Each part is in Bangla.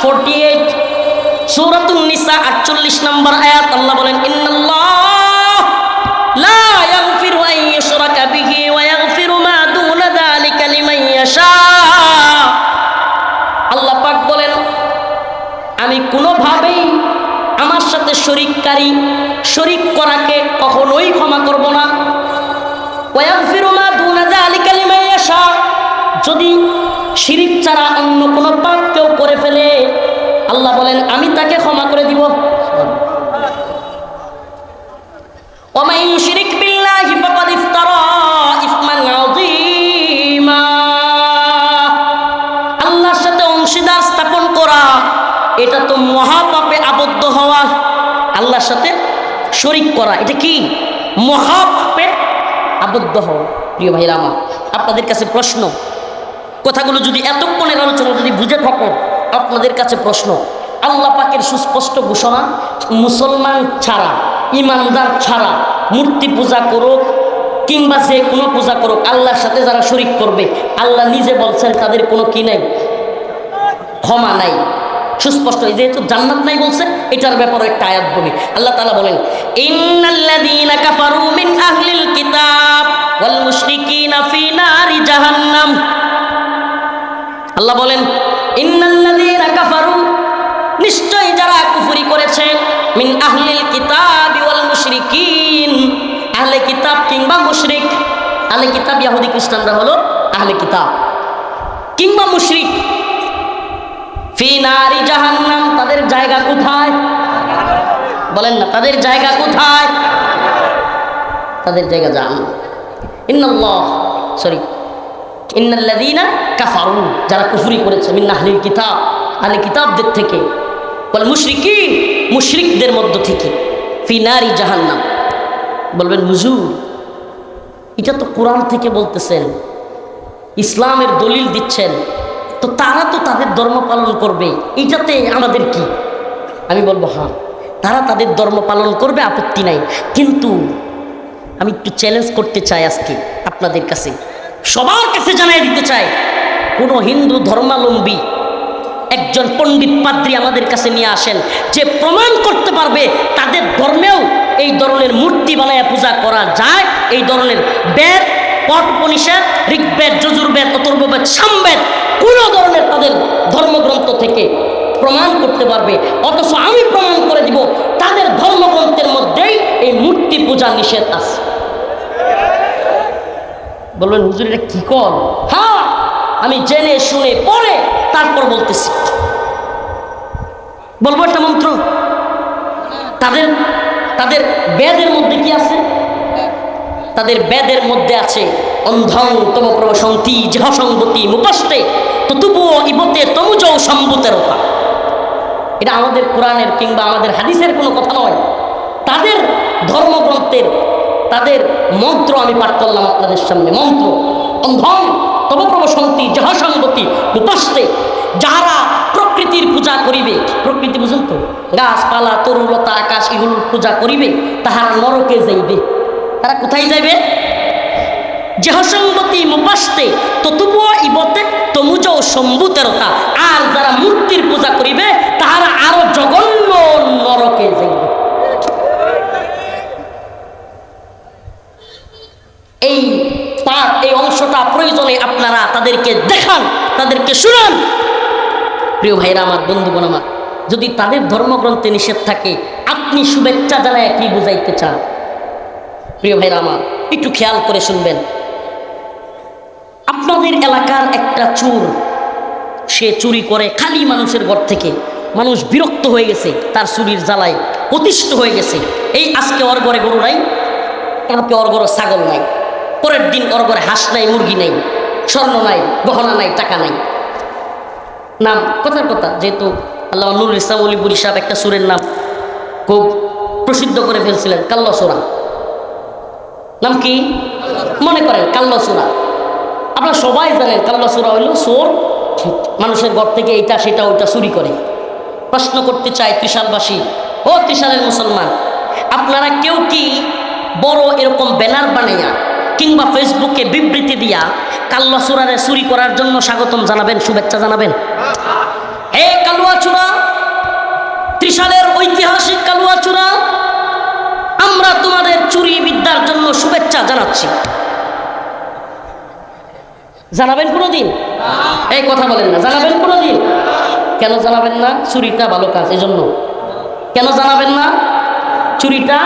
ফোরটি এইট সূরাতুন নিসা আটচল্লিশ নম্বর আয়াত, আল্লাহ বলেন আল্লাহ পাক বলেন, আমি কোনোভাবেই আমার সাথে শরিককারী, শরিক করাকে কখনোই ক্ষমা করব না। ওয়াগফিরু মা দুনা যালিকা লিমান ইয়াশা। যদি শিরিক ছাড়া অন্য কোনো পাপ কেউ করে ফেলে। আল্লাহ বলেন, আমি তাকে ক্ষমা করে দিব। ওমাই শিরিক বিল্লাহি ফাকাদ আল্লাহর সাথে অংশীদার স্থাপন করা, এটা তো মহাপাপে আবদ্ধ হওয়া। আল্লাহর সাথে শরিক করা, এটা কি? মহাপাপে আবদ্ধ হওয়া। প্রিয় ভাইরা আমার, আপনাদের কাছে প্রশ্ন কথাগুলো যদি এতক্ষণের আলোচনা যদি বুঝে থাকেন আপনাদের কাছে প্রশ্ন, আল্লাহ পাকের সুস্পষ্ট ঘোষণা, মুসলমান ছাড়া, ইমানদার ছাড়া মূর্তি পূজা করুক কিংবা যে কোনো পূজা করুক, আল্লাহর সাথে যারা শরিক করবে, আল্লাহ নিজে বলছেন তাদের কোনো কি নাই? ক্ষমা নাই। সুস্পষ্ট যেহেতু জান্নাত নাই বলছে, এটার ব্যাপারে একটা আয়াত বলি। আল্লাহ তালা বলেন, ইন্নাল্লাযীনা কাফারু মিন আহলিল কিতাব ওয়াল মুশরিকিনা ফি নারি জাহান্নাম। আল্লাহ বলেন কাফারু নিশ্চয় যারা কুফরি করেছে, মিন আহলিল কিতাব ওয়াল মুশরিকিন আহলে কিতাব কিংবা মুশরিক। আহলে কিতাব ইহুদি খ্রিস্টানরা হলো আহলে কিতাব। কিংবা মুশরিক। ফি নারি জাহান্নাম, তাদের জায়গা কোথায়? বলেন না, তাদের জায়গা কোথায়? তাদের জায়গা জাহান্নাম। ইন্নাল্লাহ, সরি। যারা কুফরি করেছে, মিন কিতাব আহলে কিতাবদের থেকে। বল মুশরিকিন, মুশরিকদের মধ্য থেকে ফিনারি জাহান্নাম। বলবেন, হুজুর, এটা তো কোরআন থেকে বলতেছেন, ইসলামের দলিল দিচ্ছেন, তো তারা তো তাদের ধর্ম পালন করবে, এটাতে আমাদের কি? আমি বলব হ্যাঁ তারা তাদের ধর্ম পালন করবে, আপত্তি নাই। কিন্তু আমি একটু চ্যালেঞ্জ করতে চাই আজকে আপনাদের কাছে। সবার কাছে জানাই দিতে চাই, কোনো হিন্দু ধর্মাবলম্বী একজন পণ্ডিত পাদ্রী আমাদের কাছে নিয়ে আসেন, যে প্রমাণ করতে পারবে তাদের ধর্মেও এই ধরনের মূর্তি বানায় পূজা করা যায়। এই ধরনের বেদ, পট উপনিষদ, ঋগ্বেদ, যজুর্বেদ, অথর্ববেদ, সামবেদ, কোনো ধরনের তাদের ধর্মগ্রন্থ থেকে প্রমাণ করতে পারবে। অথচ আমি প্রমাণ করে দিব, তাদের ধর্মগ্রন্থের মধ্যেই এই মূর্তি পূজা নিষেধ আছে। বলবেন হুজুর, এটা কি কর হ্যাঁ আমি জেনে শুনে পড়ে তারপর বলতেছি। বলব একটা মন্ত্র? তাদের তাদের বেদের মধ্যে কি আছে? তাদের বেদের মধ্যে আছে, অন্ধং তম প্রবসন্তি জহসঙ্গতি মুপস্তে ততুপুও ইবতে তমুজ সম্ভূতেরতা এটা আমাদের কোরআনের কিংবা আমাদের হাদিসের কোনো কথা নয়। তাদের ধর্মগ্রন্থের তাদের মন্ত্র আমি পাঠ করলাম আপনাদের সামনে। মন্ত্র অন্ধং তব প্রবসন্তি জহসঙ্গতি উপাস্তে যারা প্রকৃতির পূজা করিবে। প্রকৃতি বুঝুন তো? গাছপালা তরুলতা আকাশ, এগুলোর পূজা করিবে, তাহারা নরকে যাইবে। তারা কোথায় যাইবে? জহসঙ্গতি মুপাস্তে ততুবুয়া ইবতে তমুজ সম্ভূতেরতা আর যারা মূর্তির পূজা করিবে, তাহারা আরও জঘন্য নরকে যাইবে এই পাঠ এই অংশটা প্রয়োজনে আপনারা তাদেরকে দেখান, তাদেরকে শুনান। প্রিয় ভাইরা আমার, বন্ধুগণ আমার, যদি তাদের ধর্মগ্রন্থে নিষেধ থাকে, আপনি শুভেচ্ছা জানায় কি বুঝাইতে চান? প্রিয় ভাইরা আমার, একটু খেয়াল করে শুনবেন। আপনাদের এলাকার একটা চোর, সে চুরি করে খালি মানুষের ঘর থেকে। মানুষ বিরক্ত হয়ে গেছে, তার চুরির জ্বালায় অতিষ্ঠ হয়ে গেছে। এই আজকে ওর ঘরে গরু নাই, কালকে ওর ঘরে ছাগল নাই। পরের দিন ওর ঘরে হাঁস নাই, মুরগি নাই, স্বর্ণ নাই, গহনা নাই, টাকা নাই। নাম, কথার কথা, যেহেতু আল্লাহ নুরুল ইসলাম অলিপুরি সাহেব একটা সুরের নাম খুব প্রসিদ্ধ করে ফেলছিলেন কাল্লসোরা নাম কি? মনে করেন কাল্লসোরা আপনারা সবাই জানেন কাল্লসোরা হইল সোর। মানুষের ঘর থেকে এইটা, সেটা, ওইটা চুরি করে। প্রশ্ন করতে চায় ত্রিশালবাসী, ও ত্রিশালের মুসলমান, আপনারা কেউ কি বড় এরকম ব্যানার বানাইয়া কিংবা ফেসবুকে বিবৃতি দিয়া কাল্লা সুরারে চুরি করার জন্য স্বাগতম জানাবেন, শুভেচ্ছা জানাবেন। হে কালুয়াচূড়া ত্রিশালের ঐতিহাসিক কালুয়াচূড়া আমরা তোমাদের চুরি বিদ্যার জন্য শুভেচ্ছা জানাচ্ছি। জানাবেন কোনোদিন? এই কথা বলেন না, জানাবেন কোনোদিন? কেন জানাবেন না? চুরিটা ভালো কাজ জন্য কেন জানাবেন না? চুরিটা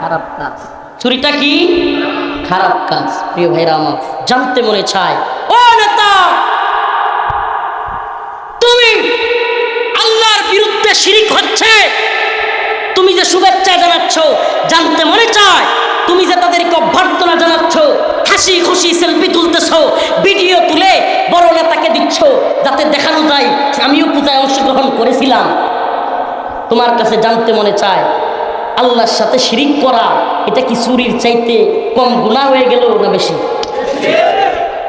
খারাপ কাজ। চুরিটা কি? খারাপ কাজ, প্রিয় ভাইরা আমার, জানতে মনে চায়। ও নেতা! তুমি আল্লাহর বিরুদ্ধে শিরিক হচ্ছে। তুমি যে শুভেচ্ছা জানাচ্ছ, জানতে মনে চায়। তুমি যে তাদেরকে অভ্যর্থনা জানাচ্ছ, হাসি খুশি সেলফি তুলতেছ, ভিডিও তুলে বড় নেতাকে দিচ্ছ, যাতে দেখানো যায় আমিও পূজায় অংশগ্রহণ করেছিলাম। তোমার কাছে জানতে মনে চায় আল্লাহর সাথে শিরিক করা, এটা কি চুরির চাইতে কম গুণা হয়ে গেল না বেশি?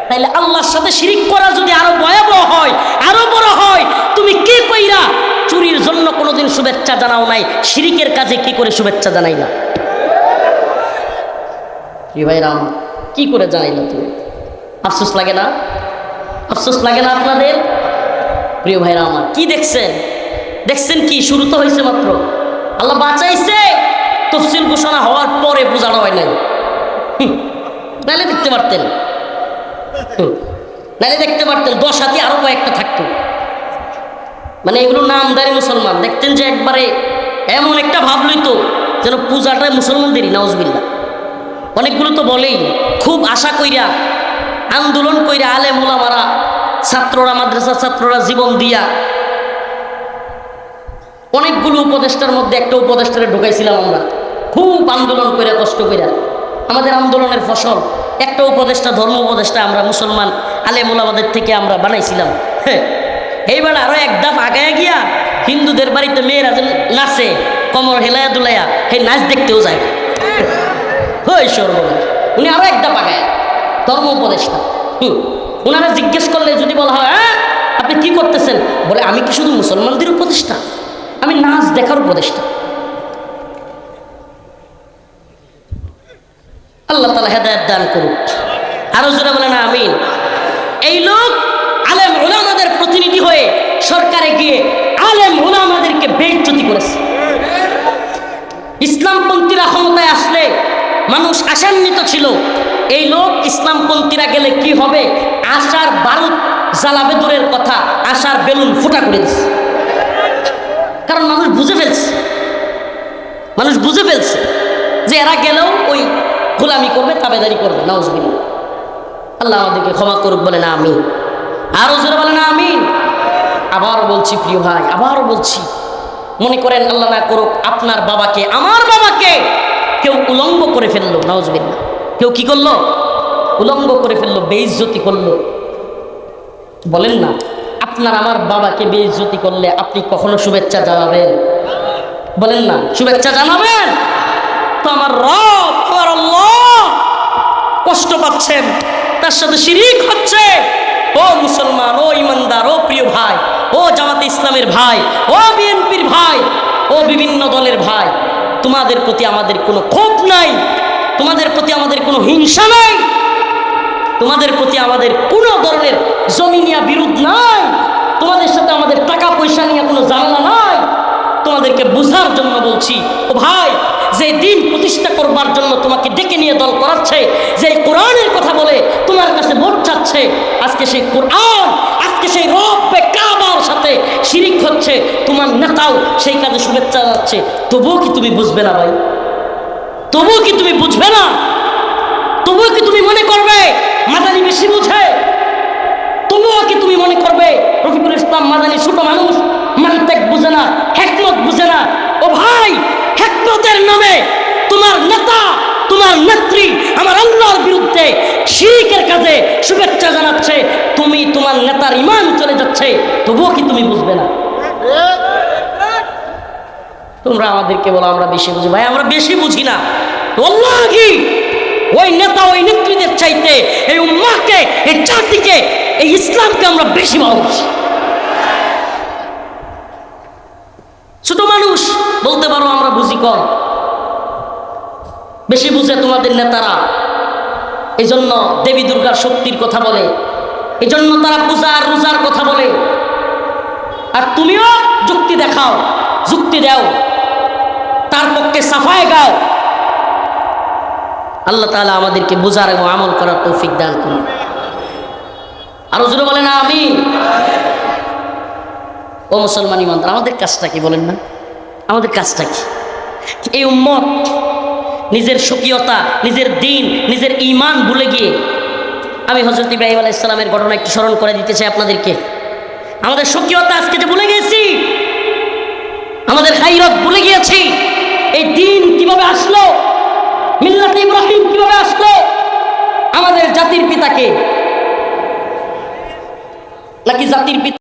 তাইলে আল্লাহর সাথে শিরিক করা যদি আরও ভয়াবহ হয়, আরও বড় হয়, তুমি কি কইরা চুরির জন্য কোনোদিন শুভেচ্ছা জানাও নাই? শিরিকের কাজে কি করে শুভেচ্ছা জানাই না? কি ভাই রাম, কি করে জানাইলা তুমি? আফসোস লাগে না? আফসোস লাগে না আপনাদের? প্রিয় ভাইরা আমার, কি দেখছেন? দেখছেন কি? শুরু তো হয়েছে মাত্র। আল্লাহ বাঁচাইছে, তফসিল ঘোষণা হওয়ার পরে পূজাটা হয় নাই। নাহলে দেখতে পারতেন। নাহলে দেখতে পারতেন, দশ হাতি আরও কয়েকটা থাকতো। মানে এগুলো নামদারি মুসলমান। দেখতেন যে একবারে এমন একটা ভাব লইতো, যেন পূজাটা মুসলমানদেরই নওয়াজবিল্লা অনেকগুলো তো বলেই, খুব আশা কইরা, আন্দোলন কইরা আলে মোলামারা ছাত্ররা মাদ্রাসা ছাত্ররা জীবন দিয়া অনেকগুলো উপদেষ্টার মধ্যে একটা উপদেষ্টারে ঢুকাইছিলাম আমরা। খুব আন্দোলন করে, কষ্ট কইরা আমাদের আন্দোলনের ফসল, একটা উপদেষ্টা, ধর্ম উপদেষ্টা আমরা মুসলমান আলে মোলামাদের থেকে আমরা বানাইছিলাম। হ্যাঁ এইবার আরও এক ধাপ আগায় গিয়া হিন্দুদের বাড়িতে মেয়েরা যে নাচে, কমর হেলায়া দুলাইয়া সেই নাচ দেখতেও যায়। হই সর্বনাশ। উনি আরও একটা পাকায় ধর্ম উপদেষ্টা। হুম ওনারা জিজ্ঞেস করলে যদি বলা হয় হ্যাঁ আপনি কি করতেছেন? বলে, আমি কি শুধু মুসলমানদের উপদেষ্টা? আমি নাচ দেখার উপদেষ্টা। আল্লাহ তালা হেদায়ত দান করুক। আরও জোরে বলে না আমিন। এই লোক আলেম ওলামাদের প্রতিনিধি হয়ে সরকারে গিয়ে আলেম ওলামাদেরকে বেজ্জতি করেছে। ইসলামপন্থীরা ক্ষমতায় আসলে মানুষ আশান্বিত ছিল। এই লোক ইসলামপন্থীরা গেলে কি হবে? আশার বারুদ জ্বালাবে দূরের কথা, আশার বেলুন ফুটা করে দিচ্ছে কারণ মানুষ বুঝে ফেলছে। মানুষ বুঝে ফেলছে যে এরা গেলেও ওই গোলামি করবে, তাবেদারি করবে নওয়াজবিল্লা আল্লাহ আমাদেরকে ক্ষমা করুক বলে না আমি আরও জোরে বলে না আমি আবার বলছি, প্রিয় ভাই আবারও বলছি। মনে করেন আল্লাহ না করুক, আপনার বাবাকে, আমার বাবাকে কেউ উলঙ্গ করে ফেলল নওয়াজবিল্লা কেউ কি করল? উলঙ্গ করে ফেলল, বেইজ্জতি করল। বলেন না। আপনার আমার বাবাকে বেইজ্জতি করলে আপনি কখনো শুভেচ্ছা জানাবেন? বলেন না, শুভেচ্ছা জানাবেন? তো আমার রব, আমার কষ্ট পাচ্ছেন, তার সাথে শিরিক হচ্ছে। ও মুসলমান, ও ইমানদার, ও প্রিয় ভাই, ও জামাতে ইসলামের ভাই, ও বিএনপির ভাই, ও বিভিন্ন দলের ভাই, তোমাদের প্রতি আমাদের কোনো ক্ষোভ নাই, তোমাদের প্রতি আমাদের কোনো হিংসা নাই, তোমাদের প্রতি আমাদের কোনো ধরনের জমিনিয়া বিরোধ নাই তোমাদের সাথে আমাদের টাকা পয়সা নিয়ে কোনো ঝামেলা নাই। তোমাদেরকে বোঝার জন্য বলছি, ও ভাই যে দিন প্রতিষ্ঠা করবার জন্য তোমাকে ডেকে নিয়ে দল করাচ্ছে যে কোরআনের কথা বলে তোমার কাছে ভোট চাচ্ছে, আজকে সেই কোরআন, আজকে সেই রব্বে কাবার সাথে শিরিক হচ্ছে, তোমার নেতাও সেই কাজে শুভেচ্ছা যাচ্ছে তবুও কি তুমি বুঝবে না ভাই? তবুও কি তুমি বুঝবে না? তবুও কি তুমি মনে করবে মাদানি বেশি বুঝে? তবুও কি তুমি মনে করবে রফিকুল ইসলাম মাদানি ছোট মানুষ? মানতেক বুঝে না, হেকমত বুঝে না। ও ভাই, হেকমতের নামে তোমার নেতা, তোমার নেত্রী আমার আল্লাহর বিরুদ্ধে শিরিকের কাজে শুভেচ্ছা জানাচ্ছে। তুমি তোমার নেতার ইমান চলে যাচ্ছে, তবুও কি তুমি বুঝবে না? তোমরা আমাদেরকে বলো, আমরা বেশি বুঝি। ভাই, আমরা বেশি বুঝি না। কি ওই নেতা, ওই নেত্রীদের চাইতে এই উম্মাকে এই জাতিকে, এই ইসলামকে আমরা বেশি ভালোবাসি ছোট মানুষ বলতে পারো আমরা বুঝি কম বেশি বুঝে তোমাদের নেতারা এই জন্য দেবী দুর্গার শক্তির কথা বলে এই জন্য তারা পূজা আর রোজার কথা বলে। আর তুমিও যুক্তি দেখাও, যুক্তি দাও। তার পক্ষে সাফায় গাও। আল্লাহ তাআলা আমাদেরকে বোঝার এবং আমল করার তৌফিক দান করুন। আরও জোরে না আমি ও মুসলমান ইমানদার, আমাদের কাজটা কি বলেন না? আমাদের কাজটা কি? এই উম্মত নিজের স্বকীয়তা, নিজের দিন, নিজের ইমান ভুলে গিয়ে আমি হজরত ইব্রাহিম আলাহ ইসলামের ঘটনা একটু স্মরণ করে দিতে চাই আপনাদেরকে। আমাদের স্বকীয়তা আজকে যে ভুলে গেছি আমাদের হাইরত ভুলে গিয়েছি, এই দিন কীভাবে আসলো, মিল্লাত ইব্রাহিম কীভাবে আসলো, আমাদের জাতির পিতাকে, নাকি জাতির পিতা